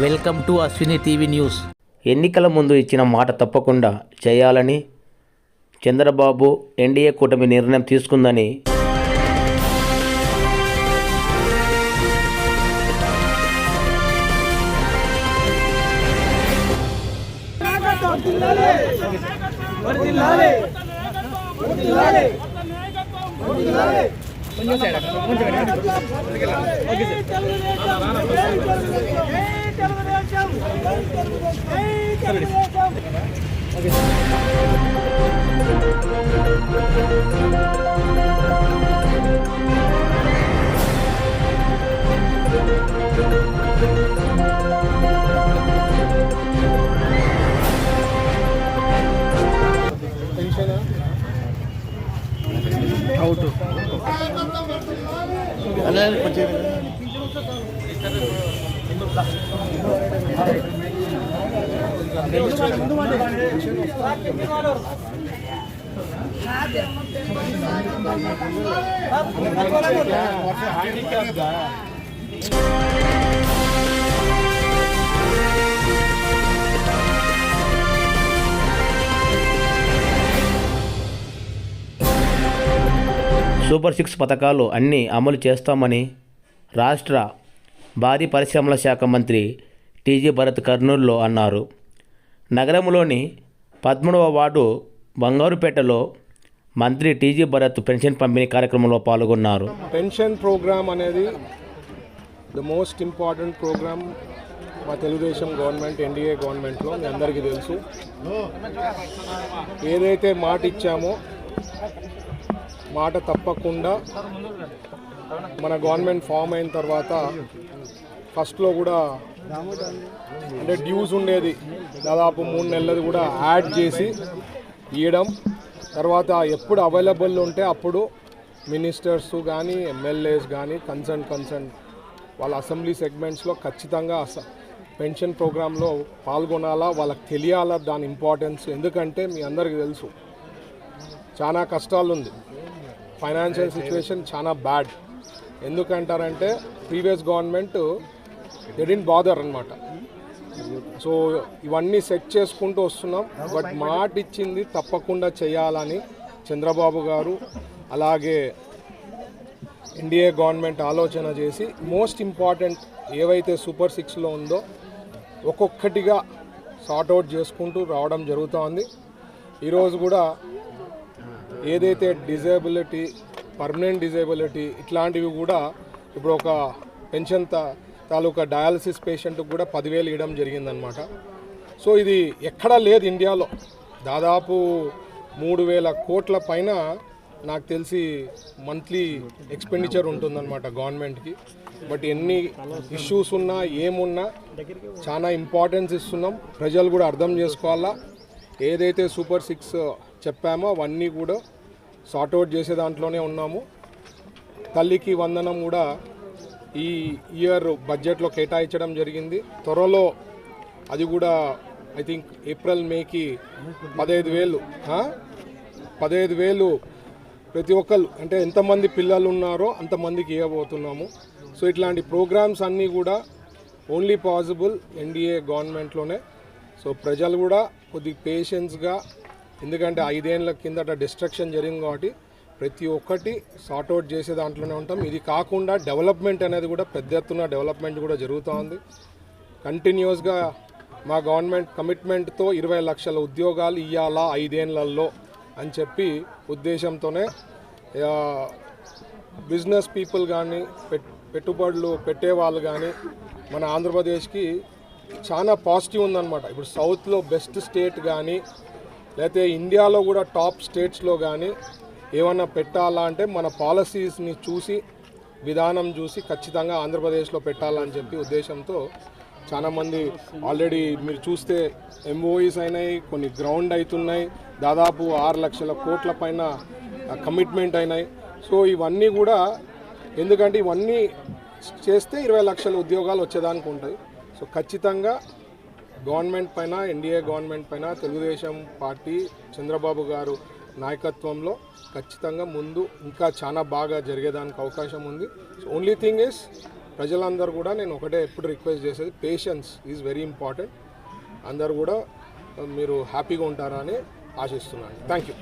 Welcome to Ashwini TV news ఎన్నికల ముందు ఇచ్చిన మాట తప్పకుండా చేయాలని చంద్రబాబు ఎన్డీఏ కూటమి నిర్ణయం తీసుకుందని కొంచెం సైడ్ కొంచెం okay sir. Okay sir. Out അല്ല പച്ചേ హ్యాండిక్యాప్ సూపర్ సిక్స్ పథకాలు అన్నీ అమలు చేస్తామని రాష్ట్ర భారీ పరిశ్రమల శాఖ మంత్రి టీజీ భరత్ కర్నూలులో అన్నారు. నగరంలోని పదమూడవ వార్డు బంగారుపేటలో మంత్రి టీజీ భరత్ పెన్షన్ పంపిణీ కార్యక్రమంలో పాల్గొన్నారు. పెన్షన్ ప్రోగ్రామ్ అనేది ద మోస్ట్ ఇంపార్టెంట్ ప్రోగ్రామ్ మా తెలుగుదేశం గవర్నమెంట్ ఎన్డీఏ గవర్నమెంట్లో మీ అందరికీ తెలుసు. ఏదైతే మాట ఇచ్చామో మాట తప్పకుండా మన గవర్నమెంట్ ఫామ్ అయిన తర్వాత ఫస్ట్లో కూడా అంటే డ్యూస్ ఉండేది. దాదాపు మూడు నెలలది కూడా యాడ్ చేసి ఇవ్వడం తర్వాత ఎప్పుడు అవైలబుల్ ఉంటే అప్పుడు మినిస్టర్స్ కానీ ఎమ్మెల్యేస్ కానీ కన్సర్న్ కన్సర్న్ వాళ్ళ అసెంబ్లీ సెగ్మెంట్స్లో ఖచ్చితంగా పెన్షన్ ప్రోగ్రాంలో పాల్గొనాలా వాళ్ళకి తెలియాలా దాని ఇంపార్టెన్స్. ఎందుకంటే మీ అందరికీ తెలుసు చాలా కష్టాలు ఉంది ఫైనాన్షియల్ సిచ్యువేషన్ చాలా బ్యాడ్. ఎందుకంటారంటే ప్రీవియస్ గవర్నమెంట్ ఎడింట్ బాదర్ అనమాట సో ఇవన్నీ సెట్ చేసుకుంటూ వస్తున్నాం. బట్ మాట ఇచ్చింది తప్పకుండా చేయాలని చంద్రబాబు గారు అలాగే ఎన్డీఏ గవర్నమెంట్ ఆలోచన చేసి మోస్ట్ ఇంపార్టెంట్ ఏవైతే సూపర్ సిక్స్లో ఉందో ఒక్కొక్కటిగా సార్ట్అవుట్ చేసుకుంటూ రావడం జరుగుతోంది. ఈరోజు కూడా ఏదైతే డిజేబిలిటీ పర్మనెంట్ డిజేబిలిటీ ఇట్లాంటివి కూడా ఇప్పుడు ఒక పెన్షన్ తాలూకా డయాలసిస్ పేషెంట్కి కూడా పదివేలు ఇవ్వడం జరిగిందనమాట సో ఇది ఎక్కడా లేదు ఇండియాలో. దాదాపు మూడు వేల కోట్ల పైన నాకు తెలిసి మంత్లీ ఎక్స్పెండిచర్ ఉంటుందన్నమాట గవర్నమెంట్కి. బట్ ఎన్ని ఇష్యూస్ ఉన్నా ఏమున్నా చాలా ఇంపార్టెన్స్ ఇస్తున్నాం. ప్రజలు కూడా అర్థం చేసుకోవాలా? ఏదైతే సూపర్ సిక్స్ చెప్పామో అవన్నీ కూడా సార్ట్అవుట్ చేసే దాంట్లోనే ఉన్నాము. తల్లికి వందనం కూడా ఈ ఇయర్ బడ్జెట్లో కేటాయించడం జరిగింది. త్వరలో అది కూడా ఐ థింక్ ఏప్రిల్ మేకి పదహైదు వేలు పదహైదు వేలు ప్రతి ఒక్కరు అంటే ఎంతమంది పిల్లలు ఉన్నారో అంతమందికి ఇవ్వబోతున్నాము. సో ఇట్లాంటి ప్రోగ్రామ్స్ అన్నీ కూడా ఓన్లీ పాసిబుల్ ఎన్డీఏ గవర్నమెంట్లోనే. సో ప్రజలు కూడా కొద్ది పేషెన్స్గా ఎందుకంటే ఐదేళ్ళ కిందట డిస్ట్రక్షన్ జరిగింది కాబట్టి ప్రతి ఒక్కటి సార్ట్అవుట్ చేసే దాంట్లోనే ఉంటాం. ఇది కాకుండా డెవలప్మెంట్ అనేది కూడా పెద్ద ఎత్తున డెవలప్మెంట్ కూడా జరుగుతూ ఉంది. కంటిన్యూస్గా మా గవర్నమెంట్ కమిట్మెంట్తో ఇరవై లక్షల ఉద్యోగాలు ఇవ్వాలా ఐదేళ్ళలో అని చెప్పి ఉద్దేశంతోనే బిజినెస్ పీపుల్ కానీ పెట్ పెట్టుబడులు పెట్టేవాళ్ళు కానీ మన ఆంధ్రప్రదేశ్కి చాలా పాజిటివ్ ఉందన్నమాట. ఇప్పుడు సౌత్లో బెస్ట్ స్టేట్ కానీ లేకపోతే ఇండియాలో కూడా టాప్ స్టేట్స్లో కానీ ఏమన్నా పెట్టాలా అంటే మన పాలసీస్ని చూసి విధానం చూసి ఖచ్చితంగా ఆంధ్రప్రదేశ్లో పెట్టాలని చెప్పి ఉద్దేశంతో చాలామంది ఆల్రెడీ మీరు చూస్తే ఎంఓఈస్ అయినాయి కొన్ని గ్రౌండ్ అవుతున్నాయి దాదాపు ఆరు లక్షల కోట్ల పైన కమిట్మెంట్ అయినాయి. సో ఇవన్నీ కూడా ఎందుకంటే ఇవన్నీ చేస్తే ఇరవై లక్షల ఉద్యోగాలు వచ్చేదానికి ఉంటాయి. సో ఖచ్చితంగా గవర్నమెంట్ పైన ఎన్డీఏ గవర్నమెంట్ పైన తెలుగుదేశం పార్టీ చంద్రబాబు గారు నాయకత్వంలో ఖచ్చితంగా ముందు ఇంకా చాలా బాగా జరిగేదానికి అవకాశం ఉంది. సో ఓన్లీ థింగ్ ఇస్ ప్రజలందరూ కూడా నేను ఒకటే ఎప్పుడు రిక్వెస్ట్ చేసేది పేషెన్స్ ఈజ్ వెరీ ఇంపార్టెంట్ అందరు కూడా మీరు హ్యాపీగా ఉంటారని ఆశిస్తున్నాను. Thank you